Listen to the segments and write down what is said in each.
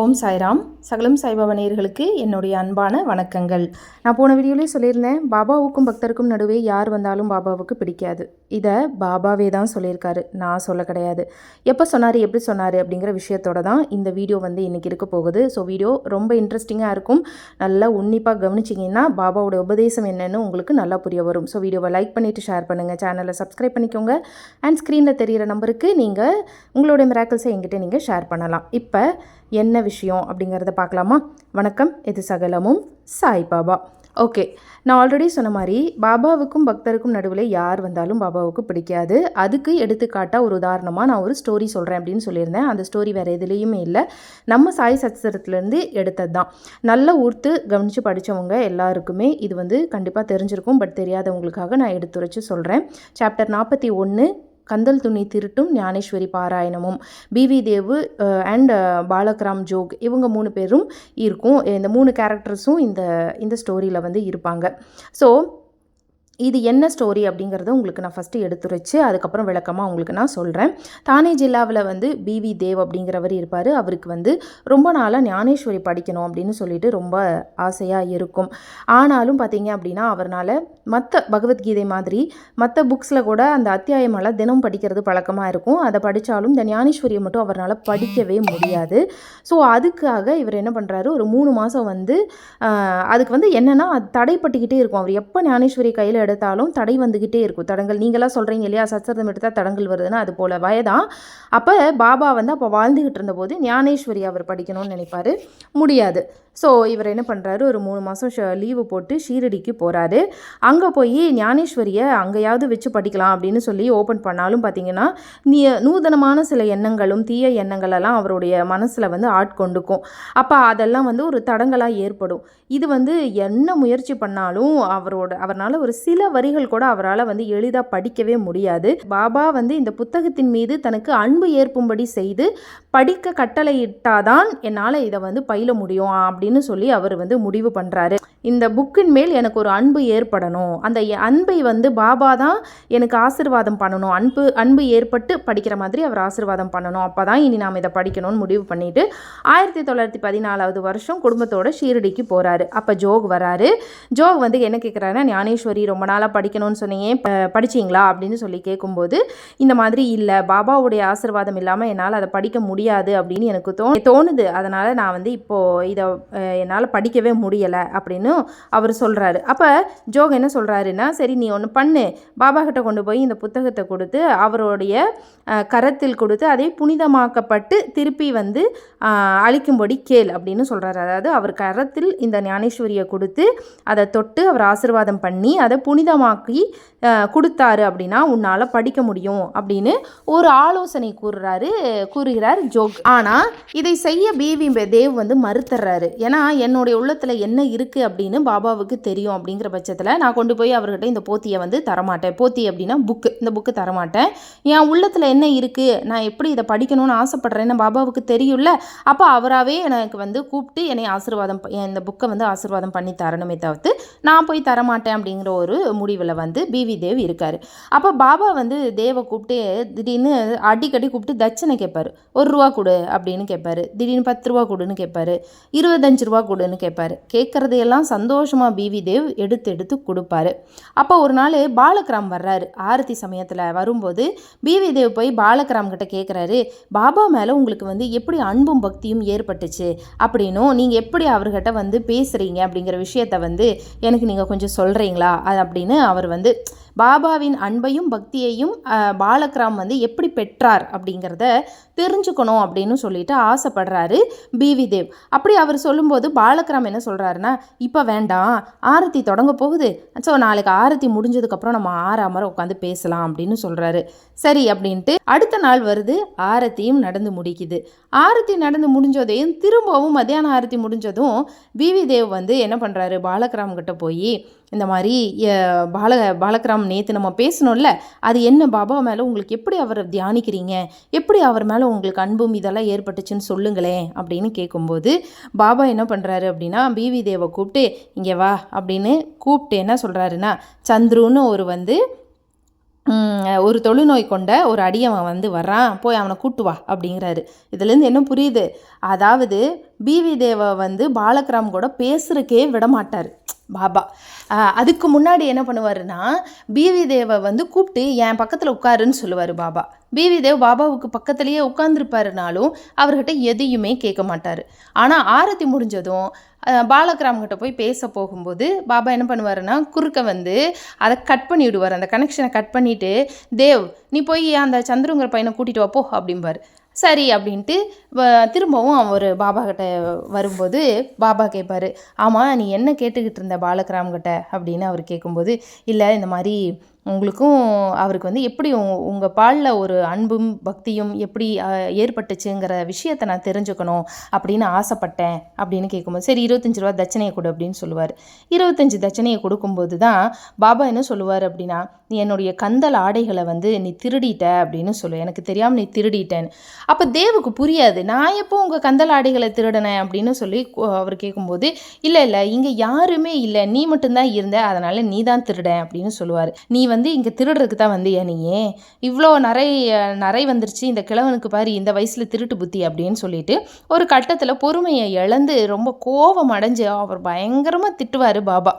ஓம் சாய்ராம். சகலம் சாய்பாபா நேயர்களுக்கு என்னுடைய அன்பான வணக்கங்கள். நான் போன வீடியோலேயே சொல்லியிருந்தேன் பாபாவுக்கும் பக்தருக்கும் நடுவே யார் வந்தாலும் பாபாவுக்கு பிடிக்காது. இதை பாபாவே தான் சொல்லியிருக்காரு. நான் சொல்ல கிடையாது. எப்போ சொன்னார் எப்படி சொன்னார் அப்படிங்கிற விஷயத்தோட தான் இந்த வீடியோ வந்து இன்றைக்கி இருக்க போகுது. ஸோ வீடியோ ரொம்ப இன்ட்ரெஸ்டிங்காக இருக்கும். நல்லா உன்னிப்பாக கவனிச்சிங்கன்னா பாபாவோட உபதேசம் என்னென்னு உங்களுக்கு நல்லா புரிய வரும். ஸோ வீடியோவை லைக் பண்ணிவிட்டு ஷேர் பண்ணுங்கள் சேனலை சப்ஸ்கிரைப் பண்ணிக்கோங்க. அண்ட் ஸ்க்ரீனில் தெரிகிற நம்பருக்கு நீங்கள் உங்களுடைய மிராக்கிள்ஸை எங்கிட்ட நீங்கள் ஷேர் பண்ணலாம். இப்போ என்ன விஷயம் அப்படிங்கிறத பார்க்கலாமா? வணக்கம் இது சகலமும் சாய் பாபா. ஓகே நான் ஆல்ரெடி சொன்ன மாதிரி பாபாவுக்கும் பக்தருக்கும் நடுவில் யார் வந்தாலும் பாபாவுக்கு பிடிக்காது. அதுக்கு எடுத்துக்காட்டாக ஒரு உதாரணமாக நான் ஒரு ஸ்டோரி சொல்கிறேன் அப்படின்னு சொல்லியிருந்தேன். அந்த ஸ்டோரி வேறு எதுலேயுமே இல்லை. நம்ம சாய் சத்திரத்துலேருந்து எடுத்தது தான் நல்லா ஊர்த்து கவனித்து படித்தவங்க எல்லாருக்குமே இது வந்து கண்டிப்பாக தெரிஞ்சிருக்கும். பட் தெரியாதவங்களுக்காக நான் எடுத்துரைச்சு சொல்கிறேன் சாப்டர் நாற்பத்தி ஒன்று கந்தல் துணி திருட்டும் ஞானேஸ்வரி பாராயணமும். பிவி தேவு அண்ட் பாலக்ராம் ஜோக் இவங்க மூணு பேரும் இருக்கும். இந்த மூணு கேரக்டர்ஸும் இந்த இந்த ஸ்டோரியில் வந்து இருப்பாங்க. ஸோ இது என்ன ஸ்டோரி அப்படிங்கிறத உங்களுக்கு நான் ஃபஸ்ட்டு எடுத்துரைச்சு அதுக்கப்புறம் விளக்கமாக உங்களுக்கு நான் சொல்கிறேன் தானே ஜில்லாவில் வந்து பிவி தேவ் அப்படிங்கிறவர் இருப்பார். அவருக்கு வந்து ரொம்ப நாளாக ஞானேஸ்வரி படிக்கணும் அப்படின்னு சொல்லிட்டு ரொம்ப ஆசையாக இருக்கும். ஆனாலும் பார்த்தீங்க அப்படின்னா அவர்னால் மற்ற பகவத்கீதை மாதிரி மற்ற புக்ஸில் கூட அந்த அத்தியாயமெல்லாம் தினம் படிக்கிறது பழக்கமாக இருக்கும். அதை படித்தாலும் இந்த ஞானேஸ்வரியை மட்டும் அவரால் படிக்கவே முடியாது. ஸோ அதுக்காக இவர் என்ன பண்ணுறாரு ஒரு மூணு மாதம் வந்து அதுக்கு வந்து என்னென்னா தடைப்பட்டுக்கிட்டே இருக்கும். அவர் எப்போ ஞானேஸ்வரி கையில் எடுத்தாலும் தடை வந்துக்கிட்டே இருக்கும். தடங்கள் நீங்களாம் சொல்கிறீங்க இல்லையா? சச்சரதம் எடுத்தால் தடங்கள் வருதுன்னா அது போல் வயதான். அப்போ பாபா வந்து அப்போ வாழ்ந்துக்கிட்டு இருந்தபோது ஞானேஸ்வரி அவர் படிக்கணும்னு நினைப்பாரு. முடியாது. ஸோ இவர் என்ன பண்ணுறாரு ஒரு மூணு மாதம் லீவு போட்டு ஷீரடிக்கு போகிறாரு அங்கே போய் ஞானேஸ்வரியை அங்கேயாவது வச்சு படிக்கலாம் அப்படின்னு சொல்லி ஓப்பன் பண்ணாலும் பார்த்தீங்கன்னா நீ நூதனமான சில எண்ணங்களும் தீய எண்ணங்களெல்லாம் அவருடைய மனசில் வந்து ஆட்கொண்டுக்கும் அப்போ அதெல்லாம் வந்து ஒரு தடங்களாக ஏற்படும். இது வந்து என்ன முயற்சி பண்ணாலும் அவரோட அவரால் ஒரு சில வரிகள் கூட அவரால் வந்து எளிதாக படிக்கவே முடியாது. பாபா வந்து இந்த புத்தகத்தின் மீது தனக்கு அன்பு ஏற்பும்படி செய்து படிக்க கட்டளையிட்டாதான் என்னால் இதை வந்து பயில முடியும் அப்படின்னு சொல்லி அவர் வந்து முடிவு பண்ணுறாரு இந்த புக்கின் மேல் எனக்கு ஒரு அன்பு ஏற்படணும். அந்த எ- அன்பை வந்து பாபா தான் எனக்கு ஆசீர்வாதம் பண்ணணும். அன்பு அன்பு ஏற்பட்டு படிக்கிற மாதிரி அவர் ஆசீர்வாதம் பண்ணணும். அப்போ தான் இனி நாம் இதை படிக்கணும்னு முடிவு பண்ணிட்டு ஆயிரத்தி தொள்ளாயிரத்தி பதினாலாவது வருஷம் குடும்பத்தோட ஷீரடிக்கு போகிறாரு அப்போ ஜோக் வராரு. ஜோக் வந்து என்ன கேட்குறாருன்னா ஞானேஸ்வரி ரொம்ப நாளாக படிக்கணும்னு சொன்னீங்க. படிச்சிங்களா படிச்சீங்களா? அப்படின்னு சொல்லி கேட்கும்போது இந்த மாதிரி இல்லை. பாபாவுடைய ஆசீர்வாதம் இல்லாமல் என்னால் அதை படிக்க முடியாது. அப்படின்னு எனக்கு தோ தோணுது. அதனால் நான் வந்து இப்போது இதை என்னால் படிக்கவே முடியலை அப்படின்னு அவர் சொல்கிறாரு அப்போ ஜோக் என்ன சொல்கிறாருன்னா சரி நீ ஒன்று பண்ணு. பாபா கிட்ட கொண்டு போய் இந்த புத்தகத்தை கொடுத்து அவருடைய கரத்தில் கொடுத்து அதை புனிதமாக்கப்பட்டு திருப்பி வந்து அழிக்கும்படி கேள் அப்படின்னு சொல்கிறாரு அதாவது அவர் கரத்தில் இந்த ஞானேஸ்வரியை கொடுத்து அதை தொட்டு அவர் ஆசீர்வாதம் பண்ணி அதை புனிதமாக்கி கொடுத்தாரு அப்படின்னா உன்னால் படிக்க முடியும் அப்படின்னு ஒரு ஆலோசனை கூறுறாரு கூறுகிறார் ஜோக். ஆனால் இதை செய்ய பிவி தேவ் வந்து மறுத்துறாரு. ஏன்னா என்னுடைய உள்ளத்தில் என்ன இருக்குது அப்படின்னு பாபாவுக்கு தெரியும் அப்படிங்கிற பட்சத்தில் நான் கொண்டு போய் அவர்கிட்ட இந்த போத்தியை வந்து தரமாட்டேன். போத்தி அப்படின்னா புக்கு இந்த புக்கு தரமாட்டேன். என் உள்ளத்தில் என்ன இருக்குது நான் எப்படி இதை படிக்கணும்னு ஆசைப்பட்றேன்னு பாபாவுக்கு தெரியும்ல? அப்போ அவராகவே எனக்கு வந்து கூப்பிட்டு என்னை ஆசீர்வாதம் இந்த புக்கை வந்து ஆசீர்வாதம் பண்ணி தரணுமே தவிர்த்து நான் போய் தரமாட்டேன் அப்படிங்கிற ஒரு முடிவில் வந்து பிவி தேவ் இருக்கார். அப்போ பாபா வந்து தேவை கூப்பிட்டு திடீர்னு அடிக்கடி கூப்பிட்டு தட்சணை கேட்பார் ஒரு ரூபா கொடு அப்படின்னு கேட்பார் திடீர்னு பத்து ரூபா கொடுன்னு கேட்பாரு இருபத்தஞ்சு ரூபா கொடுன்னு கேட்பாரு. கேட்குறதையெல்லாம் சந்தோஷமாக பிவி தேவ் எடுத்து எடுத்து கொடுப்பாரு. அப்போ ஒரு நாள் பாலகிராம் வர்றாரு. ஆரத்தி சமயத்தில் வரும்போது பிவி தேவ் போய் பாலகிராம் கிட்ட கேட்குறாரு பாபா மேலே உங்களுக்கு வந்து எப்படி அன்பும் பக்தியும் ஏற்பட்டுச்சு? அப்படின்னும் நீங்கள் எப்படி அவர்கிட்ட வந்து பேசுகிறீங்க அப்படிங்கிற விஷயத்த வந்து எனக்கு நீங்கள் கொஞ்சம் சொல்கிறீங்களா அது அப்படின்னு அவர் வந்து பாபாவின் அன்பையும் பக்தியையும் பாலக்ராம் பாலகிராம் வந்து எப்படி பெற்றார்? அப்படிங்கிறத தெரிஞ்சுக்கணும் அப்படின்னு சொல்லிட்டு ஆசைப்படுறாரு பிவி தேவ். அப்படி அவர் சொல்லும்போது பாலக்கிராம் என்ன சொல்கிறாருன்னா இப்போ வேண்டாம் ஆரத்தி தொடங்க போகுது. ஸோ நாளைக்கு ஆரத்தி முடிஞ்சதுக்கப்புறம் நம்ம ஆறாமரை உட்காந்து பேசலாம் அப்படின்னு சொல்கிறாரு சரி அப்படின்ட்டு அடுத்த நாள் வருது ஆரத்தியும் நடந்து முடிக்குது. ஆரத்தி நடந்து முடிஞ்சதையும் திரும்பவும் மத்தியான ஆரத்தி முடிஞ்சதும் பிவி தேவ் வந்து என்ன பண்ணுறாரு பாலகிராம் கிட்ட போய் இந்த மாதிரி பால பாலகிராம் நேற்று நம்ம பேசணும்ல அது என்ன பாபா மேலே உங்களுக்கு எப்படி அவரை தியானிக்கிறீங்க? எப்படி அவர் மேலே உங்களுக்கு அன்பும் இதெல்லாம் ஏற்பட்டுச்சுன்னு சொல்லுங்களேன் அப்படின்னு கேட்கும்போது பாபா என்ன பண்ணுறாரு அப்படின்னா பிவி தேவை கூப்பிட்டு இங்கே வா அப்படின்னு கூப்பிட்டு என்ன சொல்கிறாருன்னா சந்துருன்னு ஒரு வந்து ஒரு தொழுநோய் கொண்ட ஒரு அடியவன் வந்து வர்றான். போய் அவனை கூட்டு வா அப்படிங்கிறாரு. இதுலேருந்து என்ன புரியுது? அதாவது பிவி தேவா வந்து பாலக்ராம் கூட பேசுறக்கே விட மாட்டார் பாபா. அதுக்கு முன்னாடி என்ன பண்ணுவாருன்னா பிவி தேவை வந்து கூப்பிட்டு என் பக்கத்தில் உட்காருன்னு சொல்லுவார் பாபா. பிவி தேவ் பாபாவுக்கு பக்கத்துலேயே உட்காந்துருப்பாருனாலும் அவர்கிட்ட எதையுமே கேட்க மாட்டார். ஆனால் ஆரத்தி முடிஞ்சதும் பாலகிராம்கிட்ட போய் பேச போகும்போது பாபா என்ன பண்ணுவாருன்னா குறுக்க வந்து அதை கட் பண்ணி விடுவார் அந்த கனெக்ஷனை கட் பண்ணிவிட்டு தேவ் நீ போய் அந்த சந்திரங்கிற பையனை கூட்டிகிட்டு வா போ அப்படிம்பார். சரி அப்படின்ட்டு வ- திரும்பவும் அவர் பாபா கிட்ட வரும்போது பாபா கேட்பாரு ஆமாம் நீ என்ன கேட்டுக்கிட்டு இருந்த பாலகிராம் கிட்ட? அப்படின்னு அவர் கேட்கும்போது இல்லை இந்த மாதிரி உங்களுக்கும் அவருக்கு வந்து எப்படி உங்கள் பாலில் ஒரு அன்பும் பக்தியும் எப்படி ஏற்பட்டுச்சுங்கிற விஷயத்தை நான் தெரிஞ்சுக்கணும் அப்படின்னு ஆசைப்பட்டேன் அப்படின்னு கேட்கும்போது சரி இருபத்தஞ்சி ரூபா தட்சணையை கொடு அப்படின்னு சொல்லுவார். இருபத்தஞ்சி தட்சணையை கொடுக்கும்போது தான் பாபா என்ன சொல்லுவார் அப்படின்னா நீ என்னுடைய கந்தல் ஆடைகளை வந்து நீ திருடிட்ட அப்படின்னு சொல்லு. எனக்கு தெரியாமல் நீ திருடிட்டேன்னு. அப்போ தேவுக்கு புரியாது. நான் எப்போ உங்கள் கந்தல் ஆடைகளை திருடினேன்? அப்படின்னு சொல்லி அவர் கேட்கும்போது இல்லை இல்லை இங்கே யாருமே இல்லை. நீ மட்டும்தான் இருந்த. அதனால் நீ தான் திருடேன் அப்படின்னு சொல்லுவார். நீ வந்து இங்கே திருடுறதுக்கு தான் வந்தியா நீயே இவ்வளோ நிறை நிறை வந்துருச்சு இந்த கிழவனுக்கு பாரு இந்த வயசில் திருட்டு புத்தி அப்படின்னு சொல்லிட்டு ஒரு கட்டத்தில் பொறுமையை இழந்து ரொம்ப கோபம் அடைஞ்சு அவர் பயங்கரமாக திட்டுவார் பாபா.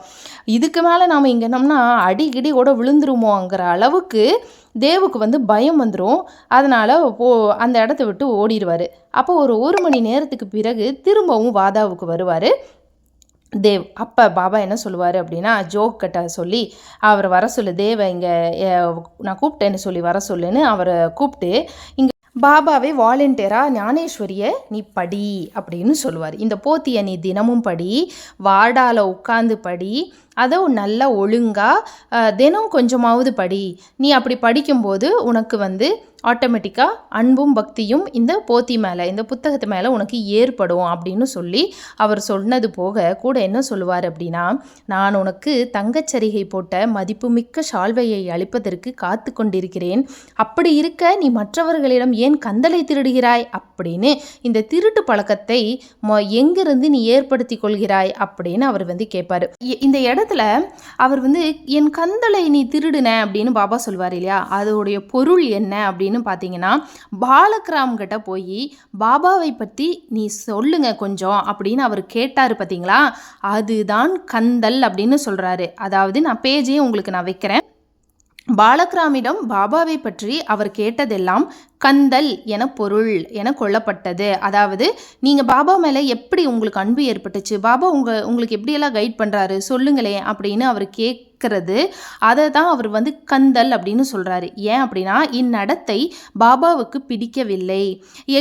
இதுக்கு மேலே நாம் இங்கேனோம்னா அடிக்கடி கூட விழுந்துருமோங்கிற அளவுக்கு தேவுக்கு வந்து பயம் வந்துடும் அதனால் போ அந்த இடத்த விட்டு ஓடிடுவார் அப்போ ஒரு ஒரு மணி நேரத்துக்கு பிறகு திரும்பவும் வாதாவுக்கு வருவார். தேவ் அப்போ பாபா என்ன சொல்லுவார் அப்படின்னா ஜோக் கட்ட சொல்லி அவரை வர சொல்லு தேவை இங்கே நான் கூப்பிட்டேன்னு சொல்லி வர சொல்லுன்னு அவரை கூப்பிட்டு இங்கே பாபாவே வாலண்டியராக ஞானேஸ்வரியை நீ படி அப்படின்னு சொல்லுவார். இந்த போத்தியை நீ தினமும் படி வார்டாவில் உட்காந்து படி அதை நல்லா ஒழுங்காக தினம் கொஞ்சமாவது படி. நீ அப்படி படிக்கும்போது உனக்கு வந்து ஆட்டோமேட்டிக்காக அன்பும் பக்தியும் இந்த போத்தி மேலே இந்த புத்தகத்து மேலே உனக்கு ஏற்படும் அப்படின்னு சொல்லி அவர் சொன்னது போக கூட என்ன சொல்லுவார் அப்படின்னா நான் உனக்கு தங்கச்சரிகை போட்ட மதிப்புமிக்க சால்வையை அளிப்பதற்கு காத்து கொண்டிருக்கிறேன். அப்படி இருக்க நீ மற்றவர்களிடம் ஏன் கந்தலை திருடுகிறாய்? அப்படின்னு இந்த திருட்டு பழக்கத்தை மொ எங்கிருந்து நீ ஏற்படுத்தி கொள்கிறாய் அப்படின்னு அவர் வந்து கேட்பார். இந்த இடத்துல அவர் வந்து என் கந்தலை நீ திருடுன அப்படின்னு பாபா சொல்வார் இல்லையா? அதோடைய பொருள் என்ன அப்படின்னு பார்த்தீங்கன்னா பாலகிராம் கிட்ட போய் பாபாவை பற்றி நீ சொல்லுங்க கொஞ்சம் அப்படின்னு அவர் கேட்டார் பார்த்தீங்களா அதுதான் கந்தல் அப்படின்னு சொல்கிறாரு அதாவது நான் பேஜையும் உங்களுக்கு நான் வைக்கிறேன். பாலகிராமிடம் பாபாவை பற்றி அவர் கேட்டதெல்லாம் கந்தல் என பொருள் என கொள்ளப்பட்டது அதாவது நீங்கள் பாபா மேலே எப்படி உங்களுக்கு அன்பு ஏற்பட்டுச்சு? பாபா உங்கள் உங்களுக்கு எப்படியெல்லாம் கைட் பண்ணுறாரு சொல்லுங்களேன் அப்படின்னு அவர் கேக் கேட்கறது அதை தான் அவர் வந்து கந்தல் அப்படின்னு சொல்கிறாரு ஏன் அப்படின்னா இந்நடத்தை பாபாவுக்கு பிடிக்கவில்லை.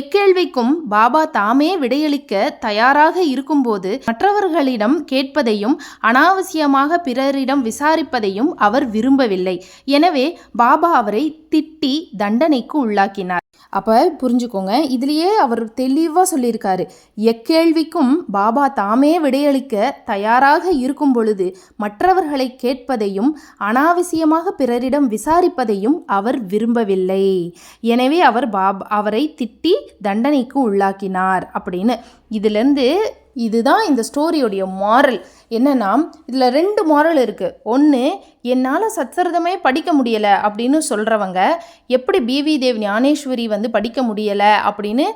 எக்கேள்விக்கும் பாபா தாமே விடையளிக்க தயாராக இருக்கும்போது மற்றவர்களிடம் கேட்பதையும் அனாவசியமாக பிறரிடம் விசாரிப்பதையும் அவர் விரும்பவில்லை. எனவே பாபா அவரை திட்டி தண்டனைக்கு உள்ளாக்கினார். அப்போ புரிஞ்சுக்கோங்க. இதுலேயே அவர் தெளிவாக சொல்லியிருக்காரு. எக்கேள்விக்கும் பாபா தாமே விடையளிக்க தயாராக இருக்கும் பொழுது மற்றவர்களை கேட்பதையும் அனாவசியமாக பிறரிடம் விசாரிப்பதையும் அவர் விரும்பவில்லை. எனவே அவர் பாப் அவரை திட்டி தண்டனைக்கு உள்ளாக்கினார் அப்படின்னு. இதுலேருந்து இதுதான் இந்த ஸ்டோரியோடைய மாரல் என்னென்னா இதில் ரெண்டு மாரல் இருக்குது ஒன்று என்னால் சத்சரதமே படிக்க முடியலை அப்படின்னு சொல்கிறவங்க எப்படி பிவி தேவ் ஞானேஸ்வரி வந்து படிக்க முடியலை அப்படின்னு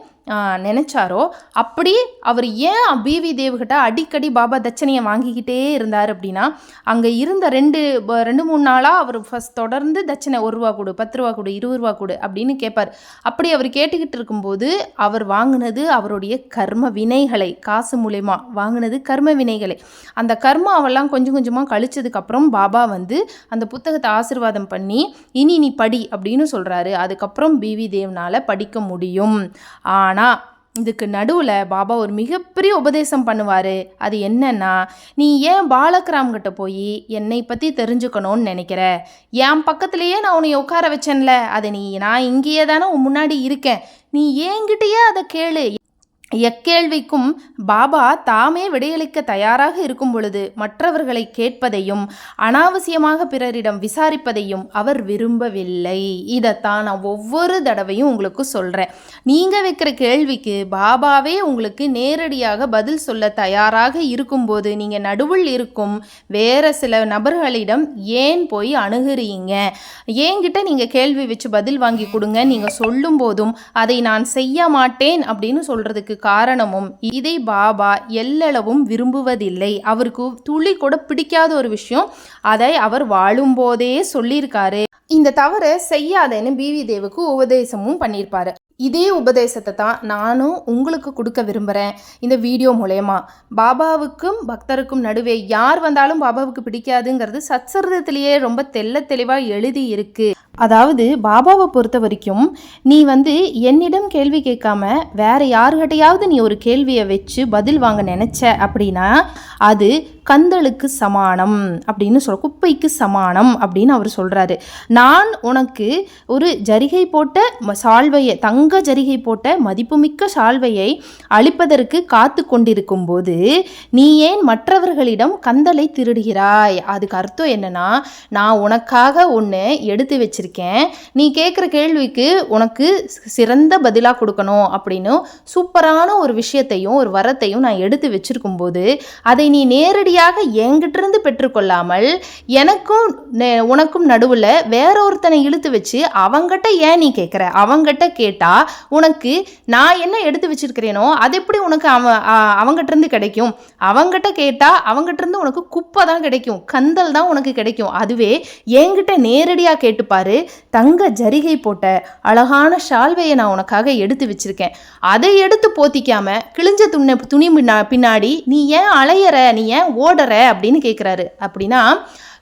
நினச்சாரோ அப்படி அவர் ஏன் பிவி தேவ்கிட்ட அடிக்கடி பாபா தட்சணையை வாங்கிக்கிட்டே இருந்தார் அப்படின்னா அங்கே இருந்த ரெண்டு ரெண்டு மூணு நாளாக அவர் ஃபஸ்ட் தொடர்ந்து தட்சணை ஒரு ரூபா கொடு பத்து ரூபா கொடு இருபது ரூபா கொடு அப்படின்னு கேட்பார் அப்படி அவர் கேட்டுக்கிட்டு இருக்கும்போது அவர் வாங்கினது அவருடைய கர்ம வினைகளை காசு மூலயமா வாங்கினது கர்ம வினைகளை. அந்த கர்மாவெல்லாம் கொஞ்சம் கொஞ்சமாக கழிச்சதுக்கப்புறம் பாபா வந்து அந்த புத்தகத்தை ஆசீர்வாதம் பண்ணி இனி நீ படி அப்படின்னு சொல்கிறாரு அதுக்கப்புறம் பிவி தேவ்னால் படிக்க முடியும். ஆனால் இதுக்கு நடுவில் பாபா ஒரு மிகப்பெரிய உபதேசம் பண்ணுவார். அது என்னன்னா நீ ஏன் பாலகிராம் கிட்ட போய் என்னை பற்றி தெரிஞ்சுக்கணும்னு நினைக்கிற? என் பக்கத்துலேயே நான் உன்னை உட்கார வச்சேன்ல. அதை நீ நான் இங்கேயே தானே உன் முன்னாடி இருக்கேன். நீ ஏங்கிட்டயே அதை கேளு. எக்கேள்விக்கும் பாபா தாமே விடையளிக்க தயாராக இருக்கும் பொழுது மற்றவர்களை கேட்பதையும் அனாவசியமாக பிறரிடம் விசாரிப்பதையும் அவர் விரும்பவில்லை. இதைத்தான் நான் ஒவ்வொரு தடவையும் உங்களுக்கு சொல்கிறேன் நீங்கள் வைக்கிற கேள்விக்கு பாபாவே உங்களுக்கு நேரடியாக பதில் சொல்ல தயாராக இருக்கும்போது நீங்கள் நடுவில் இருக்கும் வேறு சில நபர்களிடம் ஏன் போய் அணுகிறீங்க? ஏங்கிட்ட நீங்கள் கேள்வி வச்சு பதில் வாங்கி கொடுங்க. நீங்கள் சொல்லும் போதும் அதை நான் செய்ய மாட்டேன் அப்படின்னு சொல்கிறதுக்கு காரணமும் இதை பாபா எல்லளவும் விரும்புவதில்லை. அவருக்கு துளி கூட பிடிக்காத ஒரு விஷயம். அதை அவர் வாழும்போதே சொல்லியிருக்காரு. இந்த தவறை செய்யாதேன்னு பிவி தேவுக்கு உபதேசமும் பண்ணியிருப்பாரு. இதே உபதேசத்தை தான் நானும் உங்களுக்கு கொடுக்க விரும்புகிறேன் இந்த வீடியோ மூலயமா. பாபாவுக்கும் பக்தருக்கும் நடுவே யார் வந்தாலும் பாபாவுக்கு பிடிக்காதுங்கிறது சச்சரிதத்திலேயே ரொம்ப தெல்ல தெளிவாக எழுதி இருக்கு. அதாவது பாபாவை பொறுத்த வரைக்கும் நீ வந்து என்னிடம் கேள்வி கேட்காம வேற யாருகிட்டையாவது நீ ஒரு கேள்வியை வச்சு பதில் வாங்க நினச்ச அப்படின்னா அது கந்தளுக்கு சமானம் அப்படின்னு சொல்ற குப்பைக்கு சமானம் அப்படின்னு அவர் சொல்றாரு. நான் உனக்கு ஒரு ஜரிகை போட்ட சால்வையை தங்க ஜரிகை போட்ட மதிப்புமிக்க சால்வையை அளிப்பதற்கு காத்து கொண்டிருக்கும் போது நீ ஏன் மற்றவர்களிடம் கந்தலை திருடுகிறாய்? அதுக்கு அர்த்தம் என்னன்னா நான் உனக்காக ஒன்று எடுத்து வச்சிருக்கேன். நீ கேட்குற கேள்விக்கு உனக்கு சிறந்த பதிலாக கொடுக்கணும் அப்படின்னு சூப்பரான ஒரு விஷயத்தையும் ஒரு வரத்தையும் நான் எடுத்து வச்சிருக்கும் போது அதை நீ நேரடியாக என்கிட்டிருந்து பெற்றுக்கொள்ளாமல் எனக்கும் உனக்கும் நடுவில் வேற ஒருத்தனை இழுத்து வச்சு அவங்ககிட்ட ஏன் நீ கேட்குற அவங்ககிட்ட கேட்டால் உனக்கு நான் என்ன எடுத்து வச்சிருக்கிறேனோ அது எப்படி உனக்கு அவன் அ- இருந்து கிடைக்கும்? அவங்ககிட்ட கேட்டால் அவங்கிட்ட இருந்து உனக்கு குப்பை தான் கிடைக்கும். கந்தல் தான் உனக்கு கிடைக்கும். அதுவே என்கிட்ட நேரடியாக கேட்டுப்பாரு தங்க ஜரிகை போட்ட அழகான ஷால்வையை நான் உனக்காக எடுத்து வச்சிருக்கேன். அதை எடுத்து போத்திக்காம கிழிஞ்ச துணி துணி பின்னா- பின்னாடி நீ ஏன் அலையிற? நீ ஏன் ஓடற அப்படின்னு கேட்குறாரு அப்படின்னா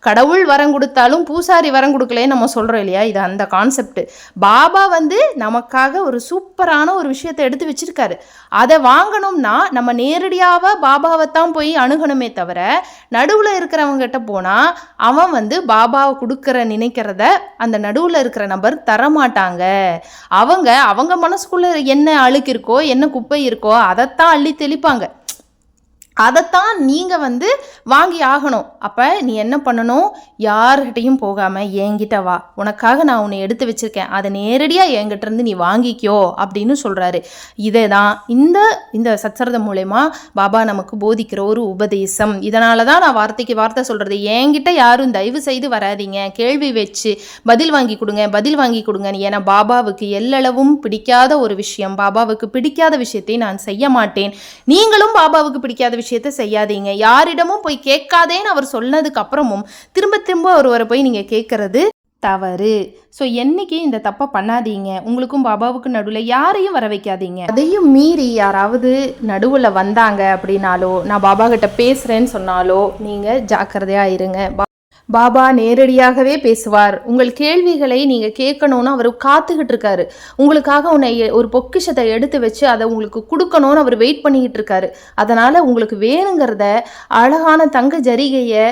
கடவுள் வரம் கொடுத்தாலும் பூசாரி வரம் கொடுக்கலே நம்ம சொல்கிறோம் இல்லையா? இது அந்த கான்செப்ட் பாபா வந்து நமக்காக ஒரு சூப்பரான ஒரு விஷயத்தை எடுத்து வச்சிருக்காரு. அதை வாங்கணும்னா நம்ம நேரடியாக பாபாவை தான் போய் அணுகணுமே தவிர நடுவில் இருக்கிறவங்ககிட்ட போனால் அவன் வந்து பாபாவை கொடுக்குற நினைக்கிறத அந்த நடுவில் இருக்கிற நபர் தரமாட்டாங்க. அவங்க அவங்க மனசுக்குள்ளே என்ன அழுக்கு இருக்கோ என்ன குப்பை இருக்கோ அதைத்தான் அள்ளி தெளிப்பாங்க. அதைத்தான் நீங்கள் வந்து வாங்கி ஆகணும். அப்போ நீ என்ன பண்ணணும்? யார்கிட்டையும் போகாமல் என்கிட்ட வா. உனக்காக நான் உன்னை எடுத்து வச்சிருக்கேன். அதை நேரடியாக என்கிட்டருந்து நீ வாங்கிக்கோ அப்படின்னு சொல்கிறாரு இதை தான் இந்த இந்த சச்சரதம் மூலயமா பாபா நமக்கு போதிக்கிற ஒரு உபதேசம். இதனால தான் நான் வார்த்தைக்கு வார்த்தை சொல்கிறது என்கிட்ட யாரும் தயவு செய்து வராதீங்க. கேள்வி வச்சு பதில் வாங்கி கொடுங்க பதில் வாங்கி கொடுங்க ஏன்னா பாபாவுக்கு எல்லளவும் பிடிக்காத ஒரு விஷயம். பாபாவுக்கு பிடிக்காத விஷயத்தை நான் செய்ய மாட்டேன். நீங்களும் பாபாவுக்கு பிடிக்காத விஷயம் விஷயத்த செய்யாதீங்க. யாரிடமும் போய் கேட்காதேன்னு அவர் சொன்னதுக்கு அப்புறமும் திரும்ப திரும்ப ஒருவரை போய் நீங்கள் கேட்கறது தவறு. ஸோ என்னைக்கு இந்த தப்பை பண்ணாதீங்க. உங்களுக்கும் பாபாவுக்கும் நடுவில் யாரையும் வர வைக்காதீங்க. அதையும் மீறி யாராவது நடுவில் வந்தாங்க அப்படின்னாலோ நான் பாபா கிட்ட பேசுகிறேன்னு சொன்னாலோ நீங்கள் ஜாக்கிரதையாக இருங்க. பாபா நேரடியாகவே பேசுவார். உங்கள் கேள்விகளை நீங்கள் கேட்கணும்னு அவர் காத்துக்கிட்டு இருக்காரு. உங்களுக்காக உன்னை ஒரு பொக்கிஷத்தை எடுத்து வச்சு அதை உங்களுக்கு கொடுக்கணும்னு அவர் வெயிட் பண்ணிக்கிட்டு இருக்காரு. அதனால் உங்களுக்கு வேணுங்கிறத அழகான தங்க ஜரிகையை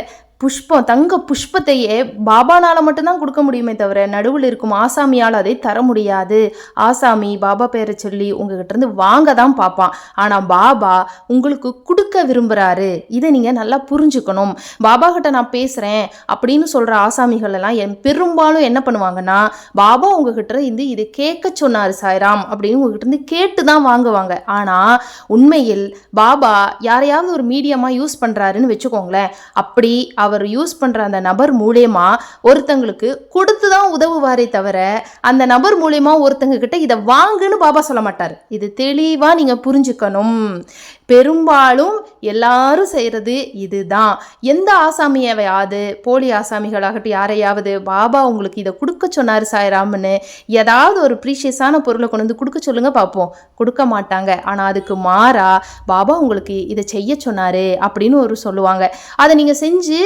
புஷ்பம் தங்க புஷ்பத்தையே பாபானால் மட்டும்தான் கொடுக்க முடியுமே தவிர நடுவில் இருக்கும் ஆசாமியால் அதை தர முடியாது. ஆசாமி பாபா பேரை சொல்லி உங்ககிட்டருந்து வாங்க தான் பார்ப்பான். ஆனால் பாபா உங்களுக்கு கொடுக்க விரும்புகிறாரு இதை நீங்கள் நல்லா புரிஞ்சுக்கணும். பாபா கிட்ட நான் பேசுகிறேன் அப்படின்னு சொல்கிற ஆசாமிகள் எல்லாம் என் பெரும்பாலும் என்ன பண்ணுவாங்கன்னா பாபா உங்ககிட்ட இருந்து இதை கேட்க சொன்னார் சாய்ராம் அப்படின்னு உங்ககிட்ட இருந்து கேட்டு தான் வாங்குவாங்க. ஆனால் உண்மையில் பாபா யாரையாவது ஒரு மீடியமாக யூஸ் பண்ணுறாருன்னு வச்சுக்கோங்களேன். அப்படி அவர் யூஸ் பண்ணுற அந்த நபர் மூலியமா ஒருத்தங்களுக்கு கொடுத்து தான் உதவுவாரே தவிர அந்த நபர் மூலியமா ஒருத்தங்க கிட்ட இதை வாங்குன்னு பாபா சொல்ல மாட்டார். இது தெளிவாக நீங்கள் புரிஞ்சுக்கணும். பெரும்பாலும் எல்லாரும் செய்கிறது இதுதான். எந்த ஆசாமியாவது போலி ஆசாமிகளாகட்டும் யாரையாவது பாபா உங்களுக்கு இதை கொடுக்க சொன்னார் சாய்ராம்னு ஏதாவது ஒரு ப்ரீஷியஸான பொருளை கொண்டு வந்து கொடுக்க சொல்லுங்க பார்ப்போம் கொடுக்க மாட்டாங்க. ஆனால் அதுக்கு மாறா பாபா உங்களுக்கு இதை செய்ய சொன்னார் அப்படின்னு ஒரு சொல்லுவாங்க. அதை நீங்கள் செஞ்சு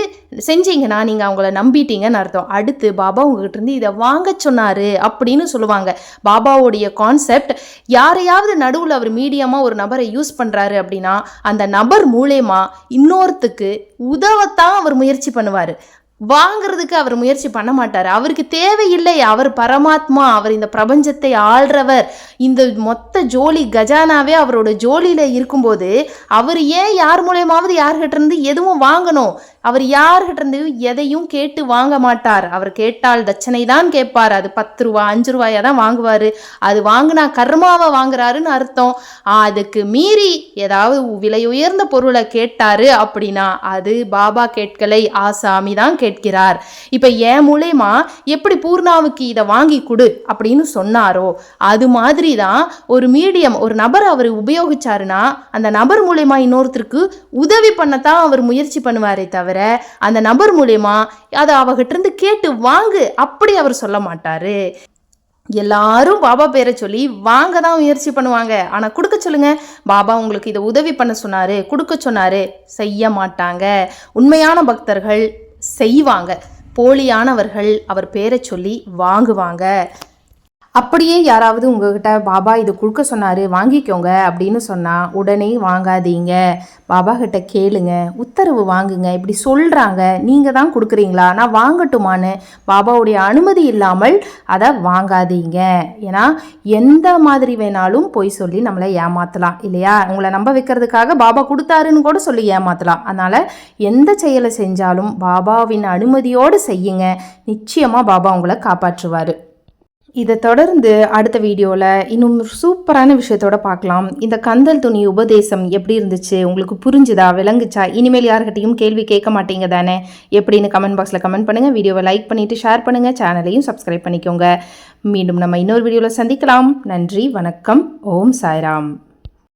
செஞ்சீங்கன்னா நீங்கள் அவங்கள நம்பிட்டீங்கன்னு அர்த்தம். அடுத்து பாபா உங்ககிட்ட இருந்து இதை வாங்க சொன்னார் அப்படின்னு சொல்லுவாங்க. பாபாவுடைய கான்செப்ட் யாரையாவது நடுவில் அவர் மீடியமாக ஒரு நபரை யூஸ் பண்ணுறாரு அப்படின்னா அந்த நபர் மூலயமா இன்னொருத்துக்கு உதவத்தான் அவர் முயற்சி பண்ணுவார். வாங்குறதுக்கு அவர் முயற்சி பண்ண மாட்டார். அவருக்கு தேவையில்லை. அவர் பரமாத்மா அவர் இந்த பிரபஞ்சத்தை ஆள்றவர். இந்த மொத்த ஜோலி கஜானாவே அவரோட ஜோலியில் இருக்கும்போது அவர் ஏன் யார் மூலயமாவது யார்கிட்ட இருந்து எதுவும் வாங்கணும்? அவர் யார்கிட்ட இருந்து எதையும் கேட்டு வாங்க மாட்டார். அவர் கேட்டால் தட்சணை தான் கேட்பார். அது பத்து ரூபா அஞ்சு ரூபாயா தான் வாங்குவார். அது வாங்கினா கர்மாவை வாங்குறாருன்னு அர்த்தம். அதுக்கு மீறி ஏதாவது விலை உயர்ந்த பொருளை கேட்டாரு அப்படின்னா அது பாபா கேட்கலை ஆசாமி தான் கேட்கிறார். இப்போ என் மூலயமா எப்படி பூர்ணாவுக்கு இதை வாங்கி கொடு அப்படின்னு சொன்னாரோ அது மாதிரி தான் ஒரு மீடியம் ஒரு நபர் அவர் உபயோகிச்சாருன்னா அந்த நபர் மூலயமா இன்னொருத்தருக்கு உதவி பண்ணத்தான் அவர் முயற்சி பண்ணுவாரே தவிர அந்த நபர் மூலயமா அதை அவகிட்ட இருந்து கேட்டு வாங்கு. அப்படி அவர் சொல்ல மாட்டாரு. எல்லாரும் பாபா பேரை சொல்லி வாங்க தான் முயற்சி பண்ணுவாங்க. ஆனால் கொடுக்க சொல்லுங்க. பாபா உங்களுக்கு இதை உதவி பண்ண சொன்னாரு. கொடுக்க சொன்னாரு. செய்ய மாட்டாங்க. உண்மையான பக்தர்கள் செய்வாங்க. போலியானவர்கள் அவர் பேரை சொல்லி வாங்குவாங்க. அப்படியே யாராவது உங்ககிட்ட பாபா இது கொடுக்க சொன்னார் வாங்கிக்கோங்க அப்படின்னு சொன்னால் உடனே வாங்காதீங்க. பாபா கிட்ட கேளுங்க. உத்தரவு வாங்குங்க. இப்படி சொல்கிறாங்க நீங்கள் தான் கொடுக்குறீங்களா? நான் வாங்கட்டுமான்னு பாபாவுடைய அனுமதி இல்லாமல் அதை வாங்காதீங்க. ஏன்னா எந்த மாதிரி வேணாலும் பொய் சொல்லி நம்மளை ஏமாற்றலாம் இல்லையா? உங்களை நம்ப வைக்கிறதுக்காக பாபா கொடுத்தாருன்னு கூட சொல்லி ஏமாற்றலாம் அதனால் எந்த செயலை செஞ்சாலும் பாபாவின் அனுமதியோடு செய்யுங்க. நிச்சயமாக பாபா உங்களை காப்பாற்றுவார். இதை தொடர்ந்து அடுத்த வீடியோவில் இன்னும் சூப்பரான விஷயத்தோட பார்க்கலாம். இந்த கந்தல் துணி உபதேசம் எப்படி இருந்துச்சு? உங்களுக்கு புரிஞ்சுதா? விளங்குச்சா? இனிமேல் யார்கிட்டையும் கேள்வி கேட்க மாட்டீங்க தானே? எப்படின்னு கமெண்ட் பாக்ஸில் கமெண்ட் பண்ணுங்கள் வீடியோவை லைக் பண்ணிவிட்டு ஷேர் பண்ணுங்கள் சேனலையும் சப்ஸ்கிரைப் பண்ணிக்கோங்க. மீண்டும் நம்ம இன்னொரு வீடியோவில் சந்திக்கலாம். நன்றி வணக்கம். ஓம் சாய்ராம்.